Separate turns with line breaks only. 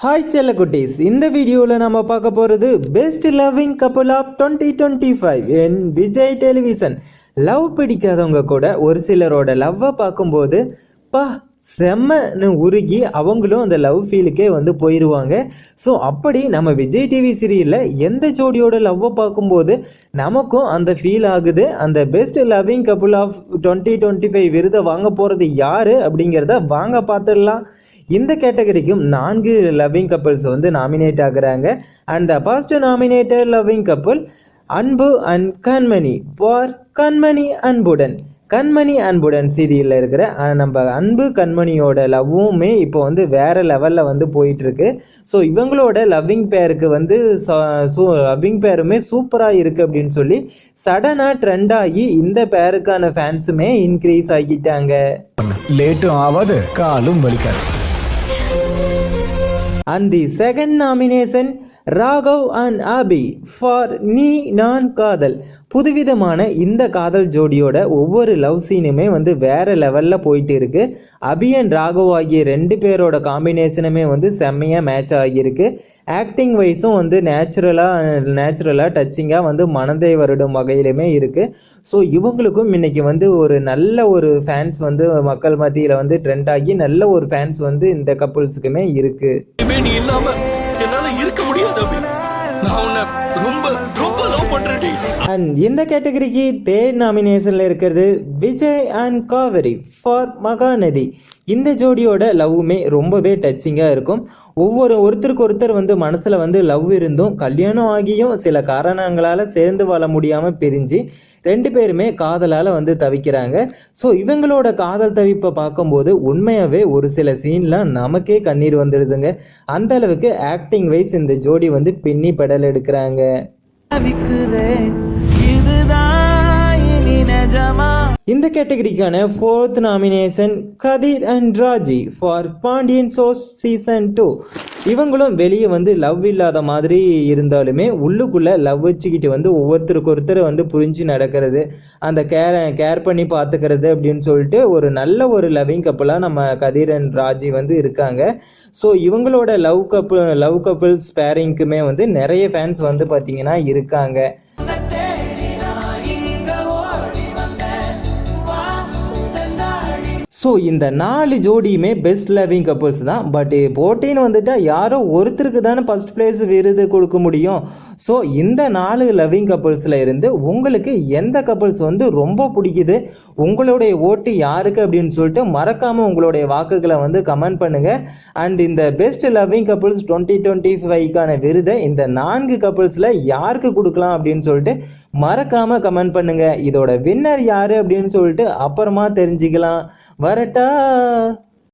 Hi செல்ல குட்டீஸ். இந்த வீடியோவில் நம்ம பார்க்க போகிறது best loving couple of twenty twenty five N Vijay television love பிடிக்காதவங்க கூட ஒரு சிலரோட லவ்வை பார்க்கும்போது பா செம்மன்னு உருகி அவங்களும் அந்த லவ் ஃபீலுக்கே வந்து போயிடுவாங்க ஸோ அப்படி நம்ம விஜய் டிவி சீரியலில் எந்த ஜோடியோட லவ்வை பார்க்கும்போது நமக்கும் அந்த ஃபீல் ஆகுது. அந்த best loving couple of twenty twenty five விருதை வாங்க போகிறது யார் அப்படிங்கிறத வாங்க பார்த்துடலாம். இந்த கேட்டகரிக்கும் நான்கு லவ்விங் கப்புள்ஸ் வந்து நாமினேட் ஆகுறாங்க. And the first nominated loving couple Anbu and Kanmani for Kanmani Anbudan. Kanmani அன்புடன் சீரியலில் இருக்கிற நம்ம அன்பு கண்மணியோட லவ்வுமே இப்போ வந்து வேறு லெவலில் வந்து போயிட்டுருக்கு. ஸோ இவங்களோட லவ்விங் பேருக்கு வந்து லவ்விங் பேருமே சூப்பராக இருக்குது அப்படின்னு சொல்லி சடனாக ட்ரெண்ட் ஆகி இந்த பேருக்கான ஃபேன்ஸுமே இன்க்ரீஸ் ஆகிட்டாங்க.
லேட்டும் ஆகாது காலும் வலிக்காது.
And the second nomination Raghav and Abhi for Nee Naan Kaadhal புதுவிதமான இந்த காதல் ஜோடியோட ஒவ்வொரு லவ் சீனுமே வந்து வேற லெவலில் போயிட்டு இருக்கு. அபி அண்ட் ராகவ் ஆகிய ரெண்டு பேரோட காம்பினேஷனுமே வந்து செம்மையாக மேட்ச் ஆகியிருக்கு. ஆக்டிங் வைஸும் வந்து நேச்சுரலாக நேச்சுரலாக டச்சிங்காக வந்து மனதை வருடும் வகையிலுமே இருக்குது ஸோ இவங்களுக்கும் இன்னைக்கு வந்து ஒரு நல்ல ஒரு ஃபேன்ஸ் வந்து மக்கள் மத்தியில் வந்து ட்ரெண்ட் ஆகி நல்ல ஒரு ஃபேன்ஸ் வந்து இந்த கப்புள்ஸுக்குமே இருக்குது
நான் உன்னை ரொம்ப ரொம்ப லவ்
அண்ட் இந்த கேட்டகரிக்கு தேர்ட் நாமினேஷனில் இருக்கிறது விஜய் அண்ட் காவேரி ஃபார் மகாநதி. இந்த ஜோடியோட லவ்வுமே ரொம்பவே டச்சிங்காக இருக்கும். ஒவ்வொரு ஒருத்தருக்கு ஒருத்தர் வந்து மனசில் வந்து லவ் இருந்தும் கல்யாணம் ஆகியும் சில காரணங்களால் சேர்ந்து வாழ முடியாமல் பிரிஞ்சு ரெண்டு பேருமே காதலால் வந்து தவிக்கிறாங்க. ஸோ இவங்களோட காதல் தவிப்பை பார்க்கும்போது உண்மையாகவே ஒரு சில சீன்லாம் நமக்கே கண்ணீர் வந்துடுதுங்க. அந்த அளவுக்கு ஆக்டிங் வைஸ் இந்த ஜோடி வந்து பின்னி பெடல் எடுக்கிறாங்க. இந்த கேட்டகரிக்கான fourth nomination Kathir and Raji for Pandian sous season two இவங்களும் வெளியே வந்து லவ் இல்லாத மாதிரி இருந்தாலுமே உள்ளுக்குள்ளே லவ் வச்சுக்கிட்டு வந்து ஒவ்வொருத்தருக்கு ஒருத்தர் வந்து புரிஞ்சு நடக்கிறது அந்த கேர் கேர் பண்ணி பார்த்துக்கிறது அப்படின்னு சொல்லிட்டு ஒரு நல்ல ஒரு லவ்விங் கப்பலாக நம்ம கதிர் அண்ட் ராஜி வந்து இருக்காங்க. ஸோ இவங்களோட லவ் கப்பு லவ் கப்பிள்ஸ் பேரிங்க்குமே வந்து நிறைய ஃபேன்ஸ் வந்து பார்த்திங்கன்னா இருக்காங்க. ஸோ இந்த நாலு ஜோடியுமே பெஸ்ட் லவ்விங் கப்புள்ஸ் தான். பட் போட்டின்னு வந்துட்டால் யாரோ ஒருத்தருக்கு தானே ஃபர்ஸ்ட் பிளேஸ் விருது கொடுக்க முடியும். ஸோ இந்த நாலு லவ்விங் கப்புள்ஸில் இருந்து உங்களுக்கு எந்த கப்புள்ஸ் வந்து ரொம்ப பிடிக்குது? உங்களுடைய ஓட்டு யாருக்கு அப்படின்னு சொல்லிட்டு மறக்காமல் உங்களுடைய வாக்குகளை வந்து கமெண்ட் பண்ணுங்கள் அண்ட் இந்த best loving couples twenty twenty ஃபைவ்க்கான விருதை இந்த நான்கு கப்புள்ஸில் யாருக்கு கொடுக்கலாம் அப்படின்னு சொல்லிட்டு மறக்காமல் கமெண்ட் பண்ணுங்கள் இதோட வின்னர் யார் அப்படின்னு சொல்லிட்டு அப்புறமா தெரிஞ்சுக்கலாம். ಬರಟ